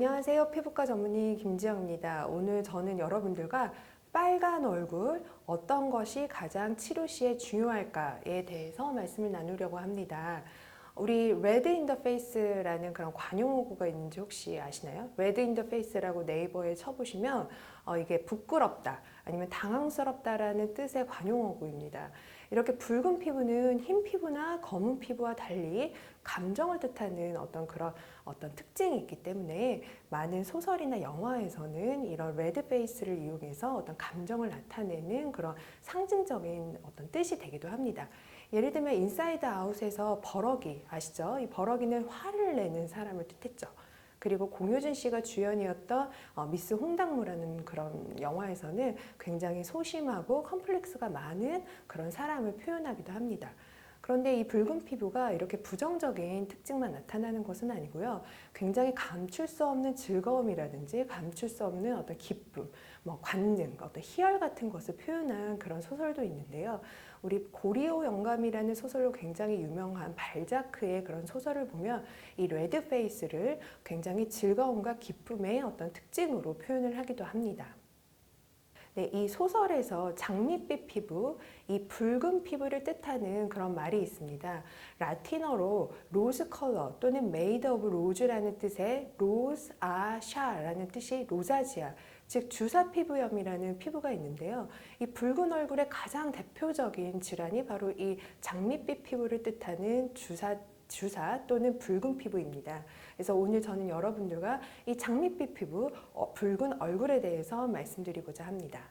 안녕하세요. 피부과 전문의 김지영입니다. 오늘 저는 여러분들과 빨간 얼굴 어떤 것이 가장 치료 시에 중요할까에 대해서 말씀을 나누려고 합니다. 우리 레드 인더 페이스라는 그런 관용어구가 있는지 혹시 아시나요? 레드 인더 페이스라고 네이버에 쳐보시면 어, 이게 부끄럽다 아니면 당황스럽다라는 뜻의 관용어구입니다. 이렇게 붉은 피부는 흰 피부나 검은 피부와 달리 감정을 뜻하는 어떤 그런 어떤 특징이 있기 때문에 많은 소설이나 영화에서는 이런 레드 페이스를 이용해서 어떤 감정을 나타내는 그런 상징적인 어떤 뜻이 되기도 합니다. 예를 들면 인사이드 아웃에서 버럭이 아시죠? 이 버럭이는 화를 내는 사람을 뜻했죠. 그리고 공효진 씨가 주연이었던 어, 미스 홍당무라는 그런 영화에서는 굉장히 소심하고 컴플렉스가 많은 그런 사람을 표현하기도 합니다. 그런데 이 붉은 피부가 이렇게 부정적인 특징만 나타나는 것은 아니고요. 굉장히 감출 수 없는 즐거움이라든지 감출 수 없는 어떤 기쁨, 뭐 관능, 어떤 희열 같은 것을 표현한 그런 소설도 있는데요. 우리 고리오 영감이라는 소설로 굉장히 유명한 발자크의 그런 소설을 보면 이 레드 페이스를 굉장히 즐거움과 기쁨의 어떤 특징으로 표현을 하기도 합니다. 네, 이 소설에서 장밋빛 피부, 이 붉은 피부를 뜻하는 그런 말이 있습니다. 라틴어로 로즈 컬러 또는 메이드 오브 로즈라는 뜻의 로즈 아샤라는 뜻이 로자지아, 즉 주사 피부염이라는 피부가 있는데요. 이 붉은 얼굴의 가장 대표적인 질환이 바로 이 장밋빛 피부를 뜻하는 주사 주사 또는 붉은 피부입니다. 그래서 오늘 저는 여러분들과 이 장밋빛 피부, 어, 붉은 얼굴에 대해서 말씀드리고자 합니다.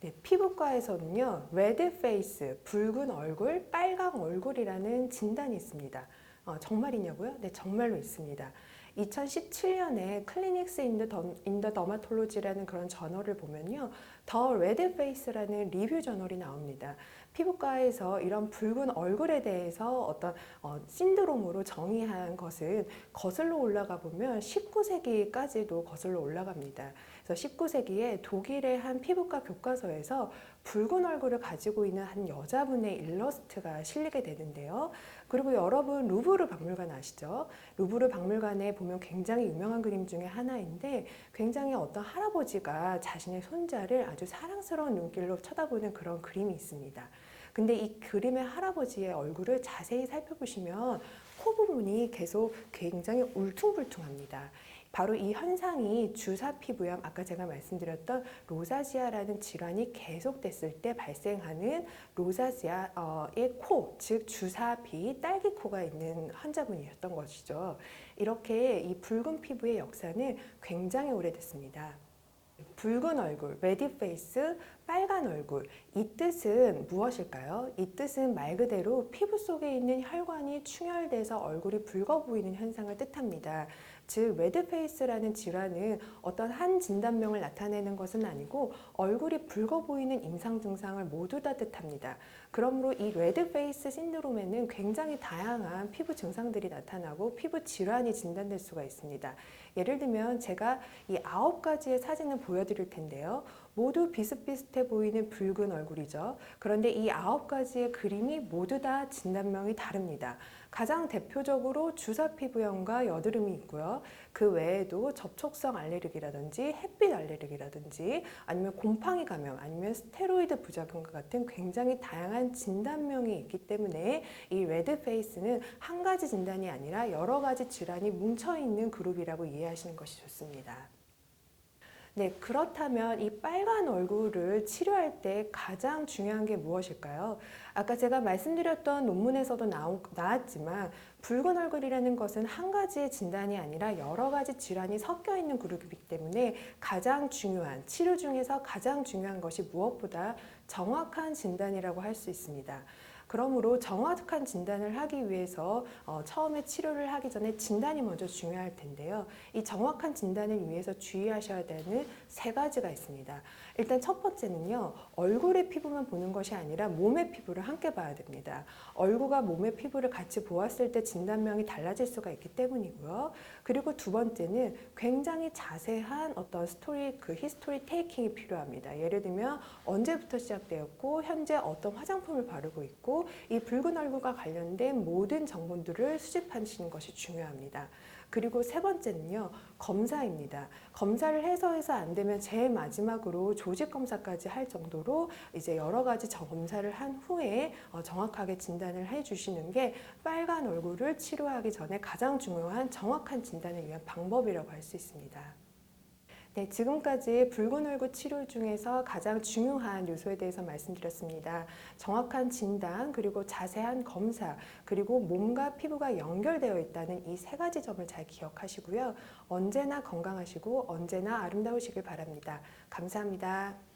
네, 피부과에서는요, 레드 페이스, 붉은 얼굴, 빨강 얼굴이라는 진단이 있습니다. 어, 정말이냐고요? 네, 정말로 있습니다. 2017년에 클리닉스 인더, 더마톨로지라는 그런 저널을 보면요. 더 레드 페이스라는 리뷰 저널이 나옵니다. 피부과에서 이런 붉은 얼굴에 대해서 어떤 어, 신드롬으로 정의한 것은 거슬러 올라가 보면 19세기까지도 거슬러 올라갑니다. 그래서 19세기에 독일의 한 피부과 교과서에서 붉은 얼굴을 가지고 있는 한 여자분의 일러스트가 실리게 되는데요. 그리고 여러분 루브르 박물관 아시죠? 루브르 박물관에 보면 굉장히 유명한 그림 중에 하나인데 굉장히 어떤 할아버지가 자신의 손자를 아주 사랑스러운 눈길로 쳐다보는 그런 그림이 있습니다. 근데 이 그림의 할아버지의 얼굴을 자세히 살펴보시면 코 부분이 계속 굉장히 울퉁불퉁합니다. 바로 이 현상이 주사 피부염, 아까 제가 말씀드렸던 로사지아라는 질환이 계속됐을 때 발생하는 로사지아의 코, 즉 주사비, 딸기 코가 있는 환자분이었던 것이죠. 이렇게 이 붉은 피부의 역사는 굉장히 오래됐습니다. 붉은 얼굴, 레디 페이스, 빨간 얼굴. 이 뜻은 무엇일까요? 이 뜻은 말 그대로 피부 속에 있는 혈관이 충혈돼서 얼굴이 붉어 보이는 현상을 뜻합니다. 즉 레드 페이스라는 질환은 어떤 한 진단명을 나타내는 것은 아니고 얼굴이 붉어 보이는 임상 증상을 모두 다 뜻합니다. 그러므로 이 레드 페이스 신드롬에는 굉장히 다양한 피부 증상들이 나타나고 피부 질환이 진단될 수가 있습니다. 예를 들면 제가 이 아홉 가지의 사진을 보여드릴 텐데요. 모두 비슷비슷해 보이는 붉은 얼굴이죠. 그런데 이 아홉 가지의 그림이 모두 다 진단명이 다릅니다. 가장 대표적으로 주사 피부염과 여드름이 있고요. 그 외에도 접촉성 알레르기라든지 햇빛 알레르기라든지 아니면 곰팡이 감염 아니면 스테로이드 부작용과 같은 굉장히 다양한 진단명이 있기 때문에 이 레드 페이스는 한 가지 진단이 아니라 여러 가지 질환이 뭉쳐 있는 그룹이라고 이해하시는 것이 좋습니다. 네, 그렇다면 이 빨간 얼굴을 치료할 때 가장 중요한 게 무엇일까요? 아까 제가 말씀드렸던 논문에서도 나왔지만 붉은 얼굴이라는 것은 한 가지의 진단이 아니라 여러 가지 질환이 섞여 있는 그룹이기 때문에 가장 중요한 치료 중에서 가장 중요한 것이 무엇보다 정확한 진단이라고 할 수 있습니다. 그러므로 정확한 진단을 하기 위해서 어, 처음에 치료를 하기 전에 진단이 먼저 중요할 텐데요. 이 정확한 진단을 위해서 주의하셔야 되는 세 가지가 있습니다. 일단 첫 번째는요, 얼굴의 피부만 보는 것이 아니라 몸의 피부를 함께 봐야 됩니다. 얼굴과 몸의 피부를 같이 보았을 때 진단명이 달라질 수가 있기 때문이고요. 그리고 두 번째는 굉장히 자세한 어떤 스토리, 그 히스토리 테이킹이 필요합니다. 예를 들면 언제부터 시작되었고, 현재 어떤 화장품을 바르고 있고, 이 붉은 얼굴과 관련된 모든 정보들을 수집하시는 것이 중요합니다. 그리고 세 번째는요, 검사입니다. 검사를 해서 해서 안 되면 제일 마지막으로 조직 검사까지 할 정도로 이제 여러 가지 정- 검사를 한 후에 어, 정확하게 진단을 해 주시는 게 빨간 얼굴을 치료하기 전에 가장 중요한 정확한 진단을 위한 방법이라고 할 수 있습니다. 네, 지금까지 붉은 얼굴 치료 중에서 가장 중요한 요소에 대해서 말씀드렸습니다. 정확한 진단, 그리고 자세한 검사, 그리고 몸과 피부가 연결되어 있다는 이 세 가지 점을 잘 기억하시고요. 언제나 건강하시고 언제나 아름다우시길 바랍니다. 감사합니다.